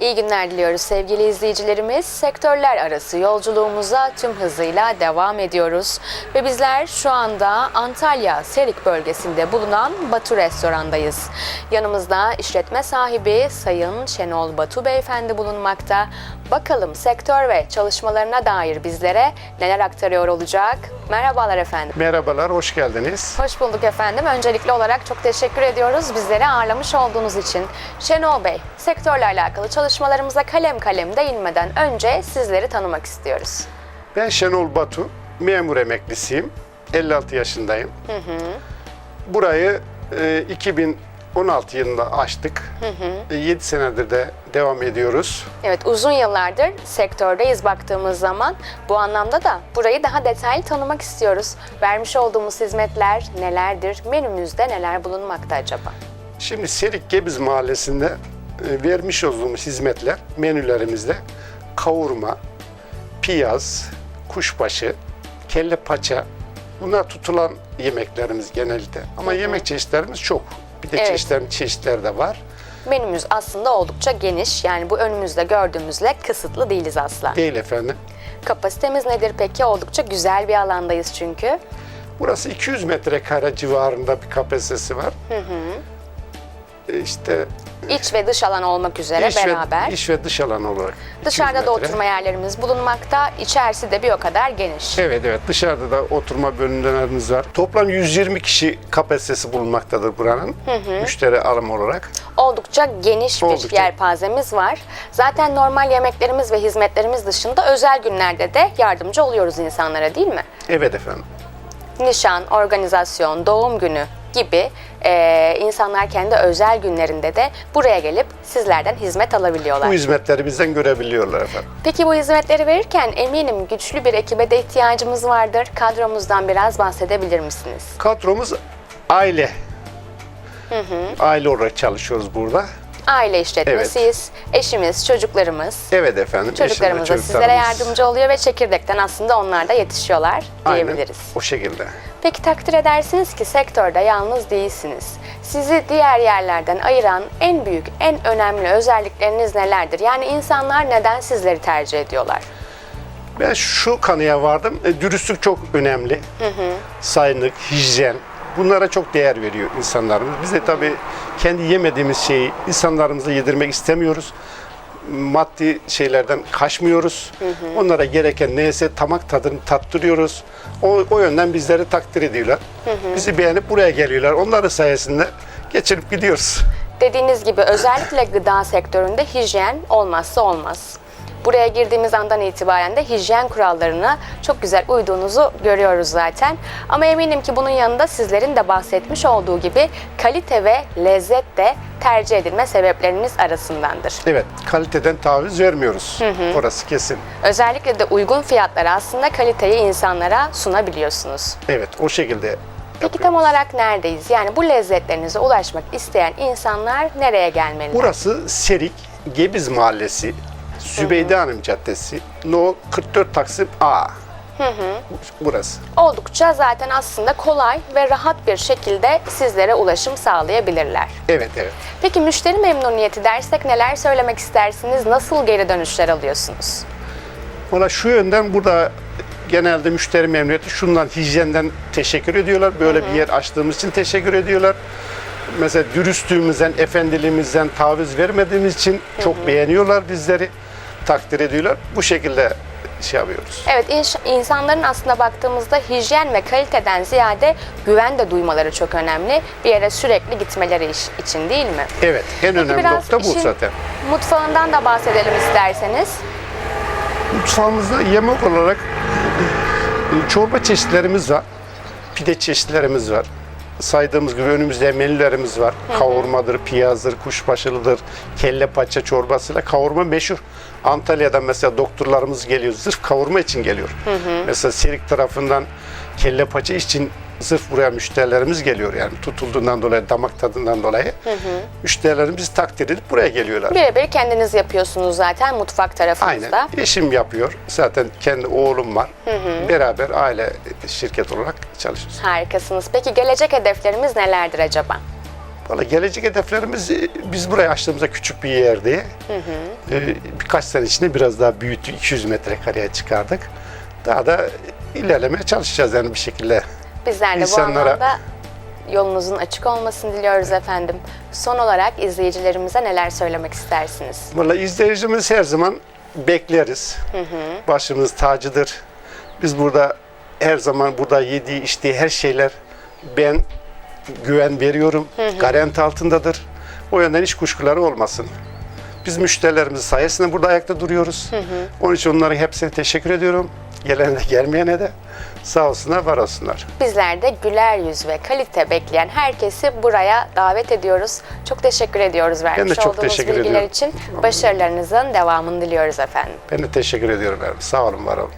İyi günler diliyoruz sevgili izleyicilerimiz. Sektörler arası yolculuğumuza tüm hızıyla devam ediyoruz. Ve bizler şu anda Antalya Serik bölgesinde bulunan Batu Restoran'dayız. Yanımızda işletme sahibi Sayın Şenol Batu Beyefendi bulunmakta. Bakalım sektör ve çalışmalarına dair bizlere neler aktarıyor olacak? Merhabalar efendim. Merhabalar, hoş geldiniz. Hoş bulduk efendim. Öncelikli olarak çok teşekkür ediyoruz bizleri ağırlamış olduğunuz için. Şenol Bey, sektörle alakalı çalışmalarımıza kalem kalem değinmeden önce sizleri tanımak istiyoruz. Ben Şenol Batu, memur emeklisiyim. 56 yaşındayım. Burayı e, 2016 yılında açtık. 7 senedir de devam ediyoruz. Evet, uzun yıllardır sektördeyiz baktığımız zaman. Bu anlamda da burayı daha detaylı tanımak istiyoruz. Vermiş olduğumuz hizmetler nelerdir? Menümüzde neler bulunmakta acaba? Şimdi Serik Gebiz Mahallesi'nde e, vermiş olduğumuz hizmetler menülerimizde kavurma, piyaz, kuşbaşı, kelle paça bunlar tutulan yemeklerimiz genellikle. Ama yemek çeşitlerimiz çok. Bir de Evet. çeşitlerin çeşitleri de var. Menümüz aslında oldukça geniş. Yani bu önümüzde gördüğümüzle kısıtlı değiliz asla. Değil efendim. Kapasitemiz nedir peki? Oldukça güzel bir alandayız çünkü. Burası 200 metrekare civarında bir kapasitesi var. Hı İşte İç ve dış alan olmak üzere iç beraber. ve, iç ve dış alan olarak. 200 Dışarıda da metre. oturma yerlerimiz bulunmakta. İçerisi de bir o kadar geniş. Evet evet dışarıda da oturma bölümlerimiz var. Toplam 120 kişi kapasitesi bulunmaktadır buranın. Müşteri alım olarak. Oldukça geniş bir Oldukça. yelpazemiz var. Zaten normal yemeklerimiz ve hizmetlerimiz dışında özel günlerde de yardımcı oluyoruz insanlara değil mi? Evet efendim. Nişan, organizasyon, doğum günü gibi eee, insanlar kendi özel günlerinde de buraya gelip sizlerden hizmet alabiliyorlar. Bu hizmetleri bizden görebiliyorlar efendim. Peki bu hizmetleri verirken eminim güçlü bir ekibe de ihtiyacımız vardır. Kadromuzdan biraz bahsedebilir misiniz? Kadromuz aile. Aile olarak çalışıyoruz burada. Aile işletmesiyiz. Eşimiz, çocuklarımız. Evet efendim. Çocuklarımız eşimle da sizlere yardımcı oluyor ve çekirdekten aslında onlar da yetişiyorlar Aynen, diyebiliriz. o şekilde. Peki takdir edersiniz ki sektörde yalnız değilsiniz. Sizi diğer yerlerden ayıran en büyük, en önemli özellikleriniz nelerdir? Yani insanlar neden sizleri tercih ediyorlar? Ben şu kanıya vardım. e, Dürüstlük çok önemli. Sayınlık, hijyen. Bunlara çok değer veriyor insanlarımız. Biz de tabii kendi yemediğimiz şeyi insanlarımıza yedirmek istemiyoruz. Maddi şeylerden kaçmıyoruz. Onlara gereken neyse tamak tadını tattırıyoruz. O, o yönden bizleri takdir ediyorlar. Bizi beğenip buraya geliyorlar. Onların sayesinde geçirip gidiyoruz. Dediğiniz gibi özellikle gıda sektöründe hijyen olmazsa olmaz. Buraya girdiğimiz andan itibaren de hijyen kurallarına çok güzel uyduğunuzu görüyoruz zaten. Ama eminim ki bunun yanında sizlerin de bahsetmiş olduğu gibi kalite ve lezzet de tercih edilme sebepleriniz arasındandır. Evet, kaliteden taviz vermiyoruz. Orası kesin. Özellikle de uygun fiyatlara aslında kaliteyi insanlara sunabiliyorsunuz. Evet, o şekilde Peki tam olarak neredeyiz? Yani bu lezzetlerinize ulaşmak isteyen insanlar nereye gelmeli? Burası Serik, Gebiz Mahallesi, Zübeyde Hanım Caddesi, No 44 Taksim A. Burası. Oldukça zaten aslında kolay ve rahat bir şekilde sizlere ulaşım sağlayabilirler. Evet, evet. Peki müşteri memnuniyeti dersek neler söylemek istersiniz? Nasıl geri dönüşler alıyorsunuz? Valla şu yönden burada genelde müşteri memnuniyeti şundan hijyenden teşekkür ediyorlar. Böyle bir yer açtığımız için teşekkür ediyorlar. Mesela dürüstlüğümüzden, efendiliğimizden taviz vermediğimiz için çok beğeniyorlar bizleri. Takdir ediyorlar. Bu şekilde şey yapıyoruz. Evet inş- insanların aslında baktığımızda hijyen ve kaliteden ziyade güven de duymaları çok önemli. Bir yere sürekli gitmeleri iş- için değil mi? Evet, en Peki önemli nokta bu zaten. Mutfağından da bahsedelim isterseniz. Mutfağımızda yemek olarak çorba çeşitlerimiz var. Pide çeşitlerimiz var. Saydığımız gibi önümüzde menülerimiz var. Kavurmadır, piyazdır, kuşbaşılıdır, kelle paça çorbasıyla kavurma meşhur. Antalya'dan mesela doktorlarımız geliyor. Sırf kavurma için geliyor. Mesela Serik tarafından kelle paça için sırf buraya müşterilerimiz geliyor yani tutulduğundan dolayı, damak tadından dolayı. Müşterilerimiz bizi takdir edip buraya geliyorlar. Birebir kendiniz yapıyorsunuz zaten mutfak tarafınızda. Aynen. Eşim yapıyor. Zaten kendi oğlum var. Beraber aile şirket olarak çalışıyoruz. Harikasınız. Peki gelecek hedeflerimiz nelerdir acaba? Valla gelecek hedeflerimiz e, biz burayı açtığımızda küçük bir yerdi. E, birkaç sene içinde biraz daha büyüttük. 200 metrekareye çıkardık. Daha da ilerlemeye çalışacağız yani bir şekilde. Bizler de bu İnsanlara- anlamda yolunuzun açık olmasını diliyoruz efendim. Son olarak izleyicilerimize neler söylemek istersiniz? Valla izleyicimiz her zaman bekleriz. Başımız tacıdır. Biz burada her zaman burada yediği içtiği her şeyler ben güven veriyorum. Garanti altındadır. O yönden hiç kuşkuları olmasın. Biz müşterilerimiz sayesinde burada ayakta duruyoruz. Onun için onlara hepsine teşekkür ediyorum. Gelene de gelmeyene de sağ olsunlar, var olsunlar. Bizler de güler yüz ve kalite bekleyen herkesi buraya davet ediyoruz. Çok teşekkür ediyoruz vermiş çok olduğunuz teşekkür bilgiler ediyorum. için. Başarılarınızın devamını diliyoruz efendim. Ben de teşekkür ediyorum. efendim. Sağ olun, var olun.